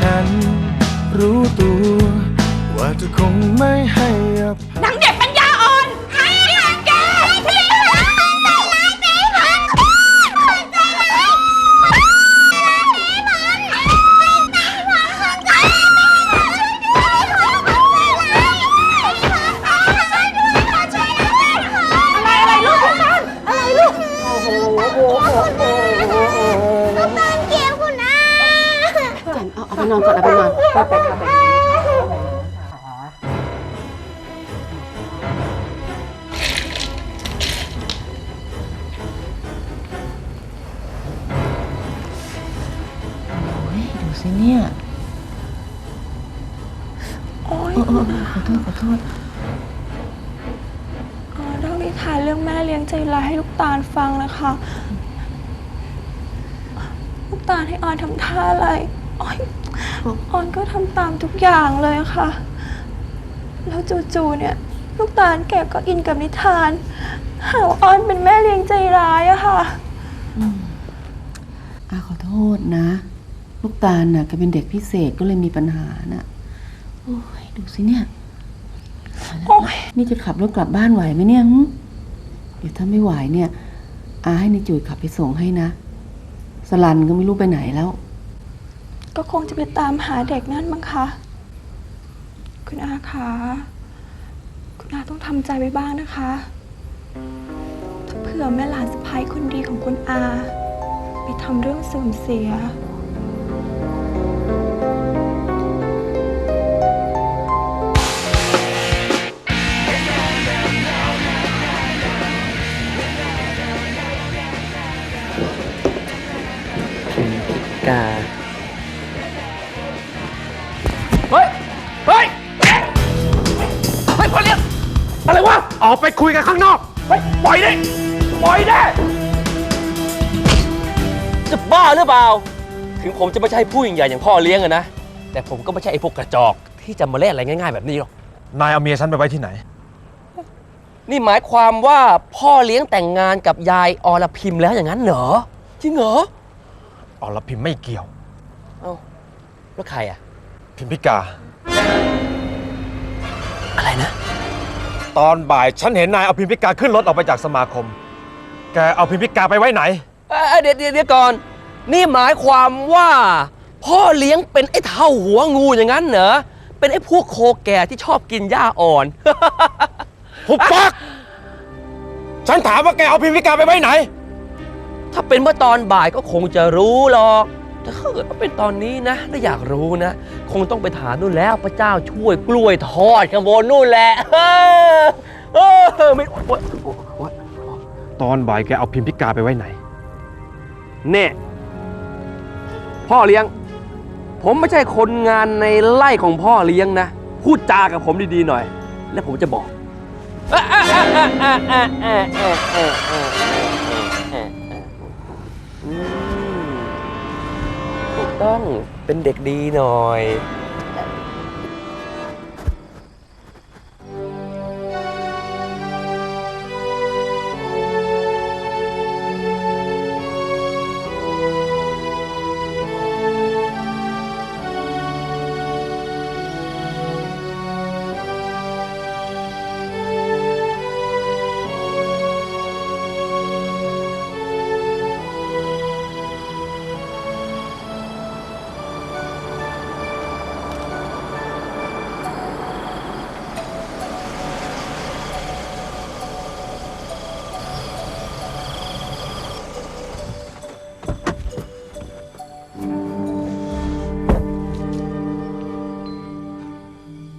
ฉันรู้ตัว ว่าเธอคงไม่ให้อภัยนังเด็ก อาเอาไปนก่อนเอาไปนอนไปไปค่ะไปดูสิเนี่ยโอ๊ยเออเออขอโทษขอโทษ อ๋อเล่านิทานเรื่องแม่เลี้ยงใจร้ายให้ลูกตาลฟังนะคะ ลูกตาลให้ออนทำท่าอะไรออย ออนก็ทำตามทุกอย่างเลยค่ะ แล้วจู่ๆเนี่ย ลูกตาลแกก็อินกับนิทานหาว่าออนเป็นแม่เลี้ยงใจร้ายอะค่ะอาขอโทษนะ ลูกตาลน่ะแกเป็นเด็กพิเศษก็เลยมีปัญหาน่ะโอ้ยดูสิเนี่ยโอ๊ย นี่จะขับรถกลับบ้านไหวไหมเนี่ยหึเดี๋ยวถ้าไม่ไหวเนี่ยอาให้ในจุ๋ยขับไปส่งให้นะ สลันก็ไม่รู้ไปไหนแล้ว ก็คงจะไปตามหาเด็กนั่นมั้งคะ คุณอาคะคุณอาต้องทำใจไว้บ้างนะคะ ถ้าเผื่อแม่หลานสะพ้ายคนดีของคุณอา ไปทำเรื่องเสื่อมเสีย เปล่า ถึงผมจะไม่ใช่ผู้หญิงใหญ่อย่างพ่อเลี้ยงอะนะ แต่ผมก็ไม่ใช่ไอ้พวกกระจอกที่จะมาเล่นอะไรง่ายๆแบบนี้หรอก นายเอาเมียฉันไปไว้ที่ไหน นี่หมายความว่าพ่อเลี้ยงแต่งงานกับยายอรพิมแล้วอย่างนั้นเหรอ จริงเหรออ๋อแล้วพิมพ์ไม่เกี่ยว เอ้าแล้วใครอะพิมพิกา อะไรนะ ตอนบ่ายฉันเห็นนายเอาพิมพิกาขึ้นรถออกไปจากสมาคม แกเอาพิมพิกาไปไว้ไหน เอ้ยเดี๋ยวเดี๋ยวเดี๋ยวก่อน นี่หมายความว่า พ่อเลี้ยงเป็นไอ้เท่าหัวงูอย่างนั้นเหรอ เป็นไอ้พวกโคแก่ที่ชอบกินหญ้าอ่อน หุบปากฉันถามว่าแกเอาพิมพิกาไปไว้ไหน ถ้าเป็นเมื่อตอนบ่ายก็คงจะรู้หรอกแต่ถ้าเกิดว่าเป็นตอนนี้นะถ้าอยากรู้นะ คงต้องไปถามนู่นแล้วพระเจ้าช่วยกล้วยทอดข้างบนนู่นแหละ เออเออไม่โอ๊ยโอ๊ยโอ๊ยตอนบ่ายแกเอาพิมพิกาไปไว้ไหนเนี่ย พ่อเลี้ยง ผมไม่ใช่คนงานในไร่ของพ่อเลี้ยงนะ พูดจากับผมดีๆหน่อย แล้วผมจะบอก ถูกต้องเป็นเด็กดีหน่อย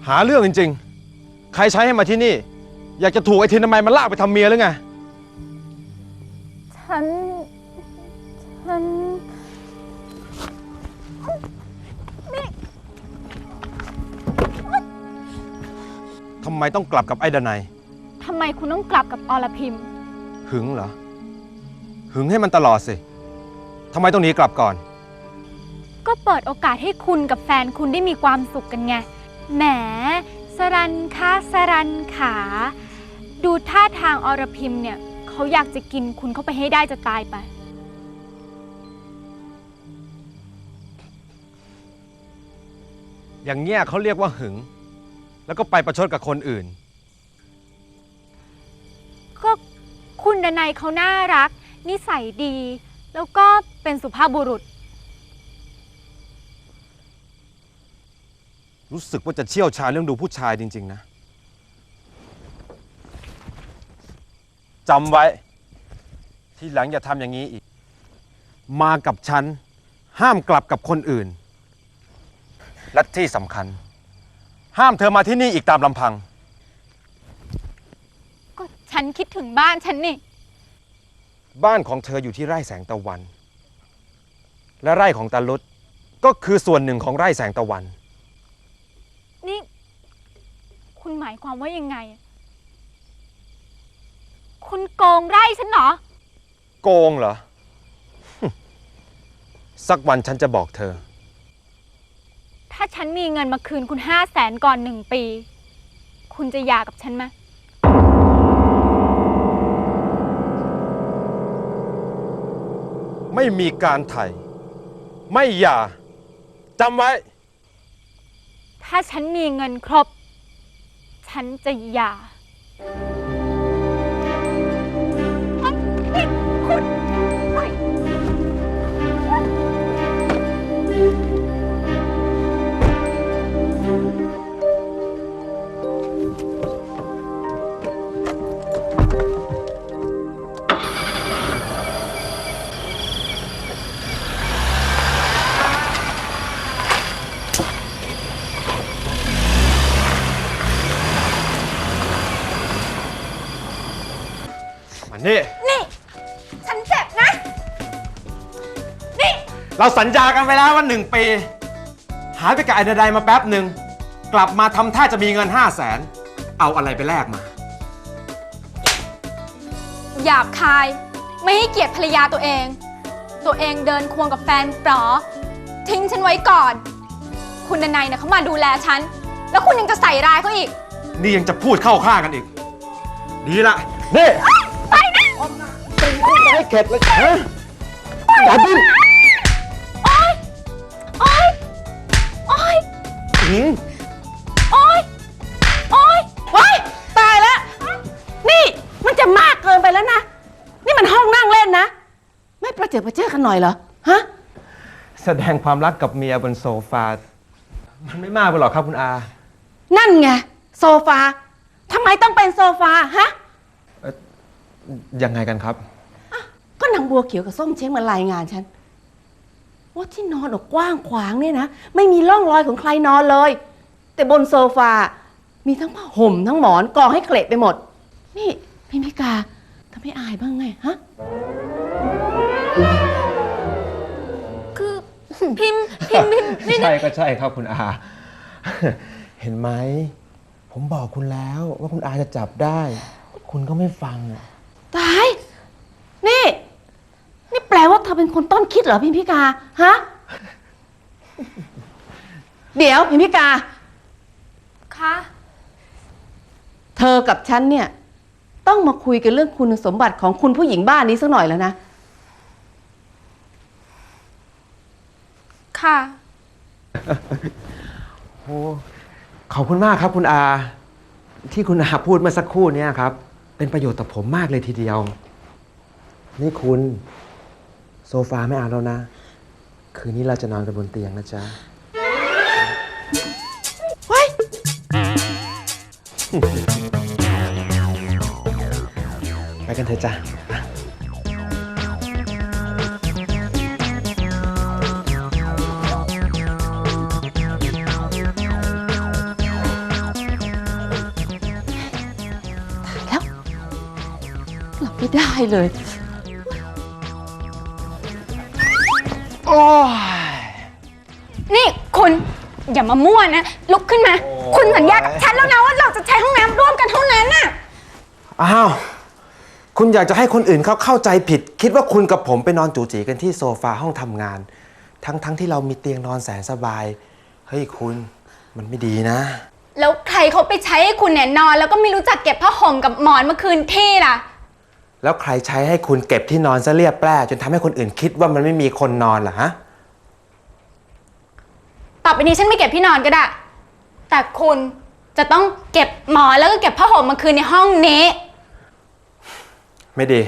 หาเรื่องจริงๆ ใครใช้ให้มาที่นี่ อยากจะถูกไอ้ทินทำไมมันลากไปทำเมียหรือไง ฉัน ฉัน ทำไมต้องกลับกับไอ้ดนัย ทำไมคุณต้องกลับกับอรพิม หึงเหรอ หึงให้มันตลอดสิ ทำไมต้องหนีกลับก่อน ก็เปิดโอกาสให้คุณกับแฟนคุณได้มีความสุขกันไง แหมสรันคะสรันขา ดูท่าทางอรพิมเนี่ยเขาอยากจะกินคุณเข้าไปให้ได้จะตายไป อย่างเงี้ยเขาเรียกว่าหึง แล้วก็ไปประชดกับคนอื่น ก็คุณดนัยเขาน่ารัก นิสัยดี แล้วก็เป็นสุภาพบุรุษ รู้สึกว่าจะเชี่ยวชาญเรื่องดูผู้ชายจริง ๆ นะจำไว้ ทีหลังอย่าทำอย่างนี้อีก มากับฉัน ห้ามกลับกับคนอื่น และที่สำคัญ ห้ามเธอมาที่นี่อีกตามลำพัง ก็ฉันคิดถึงบ้านฉันนี่ บ้านของเธออยู่ที่ไร่แสงตะวัน และไร่ของตาลุดก็คือส่วนหนึ่งของไร่แสงตะวันนี่ คุณหมายความว่ายังไง คุณโกงไร่ฉันเหรอ โกงเหรอ สักวันฉันจะบอกเธอ ถ้าฉันมีเงินมาคืนคุณห้าแสนก่อนหนึ่งปี คุณจะหย่ากับฉันไหมไม่มีการไถ่ไม่หย่าจำไว้ ถ้าฉันมีเงินครบ ฉันจะหย่า สัญญากันไว้แล้วว่าหนึ่งปี หายไปกับไอ้ใดๆมาแป๊บหนึ่ง กลับมาทำท่าจะมีเงินห้าแสนเอาอะไรไปแลกมา หยาบคาย ไม่ให้เกียรติภรรยาตัวเอง ตัวเองเดินควงกับแฟนปลอทิ้งฉันไว้ก่อน คุณดนัยเนี่ยเขามาดูแลฉัน แล้วคุณยังจะใส่ร้ายเขาอีก นี่ยังจะพูดเข้าข้างกันอีก ดีละนี่ไปนะให้เข็ดเลยฮะอย่าดิ้น หืมโอ๊ย โอ๊ยว้ายตายแล้ว นี่มันจะมากเกินไปแล้วนะ นี่มันห้องนั่งเล่นนะ ไม่ประเจิดประเจ้อกันหน่อยเหรอ ฮะ แสดงความรักกับเมียบนโซฟา มันไม่มากไปหรอกครับคุณอานั่นไง โซฟาทำไมต้องเป็นโซฟา ฮะ ยังไงกันครับ ก็นางบัวเขียวกับส้มเช้งมารายงานฉัน ว่าที่นอนออกกว้างขวางเนี่ยนะ ไม่มีร่องรอยของใครนอนเลย แต่บนโซฟา มีทั้งผ้าห่มทั้งหมอนกองให้เกละไปหมด นี่พี่พิกาทำไม่อายบ้างไงฮะ คือพิมพ์พิมพ์พิมพ์พิมพ์ใช่ก็ใช่ครับคุณอา เห็นไหม ผมบอกคุณแล้วว่าคุณอาจะจับได้ คุณก็ไม่ฟังอะ ตาย นี่ นี่แปลว่า เธอเป็นคนต้นคิดเหรอพิมพิกา ฮะ เดี๋ยวพิมพิกา คะเธอกับฉันเนี่ย ต้องมาคุยกันเรื่องคุณสมบัติของคุณผู้หญิงบ้านนี้สักหน่อยแล้วนะ ค่ะ โอ้ขอบคุณมากครับคุณอา ที่คุณอาพูดเมื่อสักครู่เนี้ครับ เป็นประโยชน์ต่อผมมากเลยทีเดียว นี่คุณ โซฟาไม่เอาแล้วนะ คืนนี้เราจะนอนกันบนเตียงนะจ๊ะเฮ้ยไปกันเถอะจ้ะแล้วหลับไม่ได้เลย โอ้ย นี่คุณอย่ามามั่วนะ ลุกขึ้นมา โอ้ย คุณสัญญากับฉันแล้วนะว่าเราจะใช้ห้องน้ำร่วมกันเท่านั้นน่ะ อ้าว คุณอยากจะให้คนอื่นเขาเข้าใจผิด คิดว่าคุณกับผมไปนอนจูจีกันที่โซฟาห้องทำงาน ทั้งทั้งที่เรามีเตียงนอนแสนสบาย เฮ้ยคุณ มันไม่ดีนะ แล้วใครเขาไปใช้ให้คุณเนี่ยนอน แล้วก็ไม่รู้จักเก็บผ้าห่มกับหมอนเมื่อคืนที่ล่ะ แล้วใครใช้ให้คุณเก็บที่นอนซะเรียบแปร่จนทำให้คนอื่นคิดว่ามันไม่มีคนนอนล่ะฮะ ต่อไปนี้ฉันไม่เก็บที่นอนก็ได้ แต่คุณจะต้องเก็บหมอนแล้วก็เก็บผ้าห่มมาคืนในห้องนี้ ไม่ดี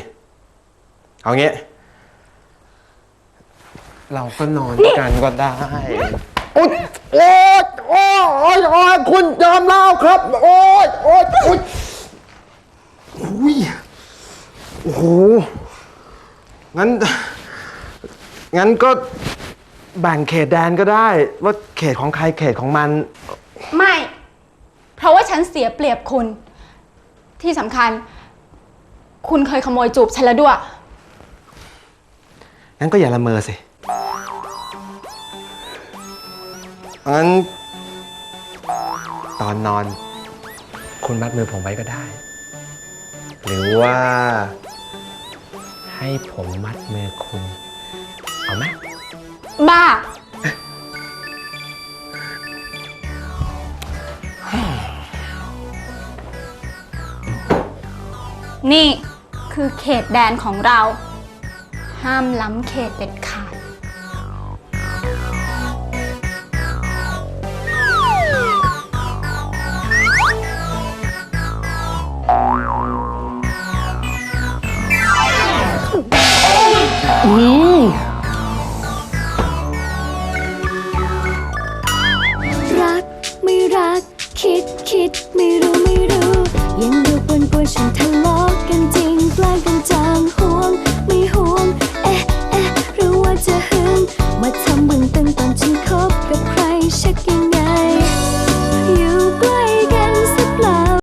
เอางี้ เราก็นอนด้วยกันก็ได้ โอ๊ยโอ๊ยโอ๊ยโอ๊ยโอ๊ยคุณยอมเล่าครับ โอ๊ยโอ๊ยโอ๊ยอุ้ยโอ้โห งั้น งั้นก็แบ่งเขตแดนก็ได้ ว่าเขตของใครเขตของมัน ไม่ เพราะว่าฉันเสียเปรียบคุณ ที่สำคัญ คุณเคยขโมยจูบฉันแล้วด้วย งั้นก็อย่าละเมอสิ งั้น ตอนนอน คุณมัดมือผมไว้ก็ได้ หรือว่า ให้ผมมัดมือคุณ เอาไหมบ้า นี่คือเขตแดนของเรา ห้ามล้ำเขตเด็ดขาด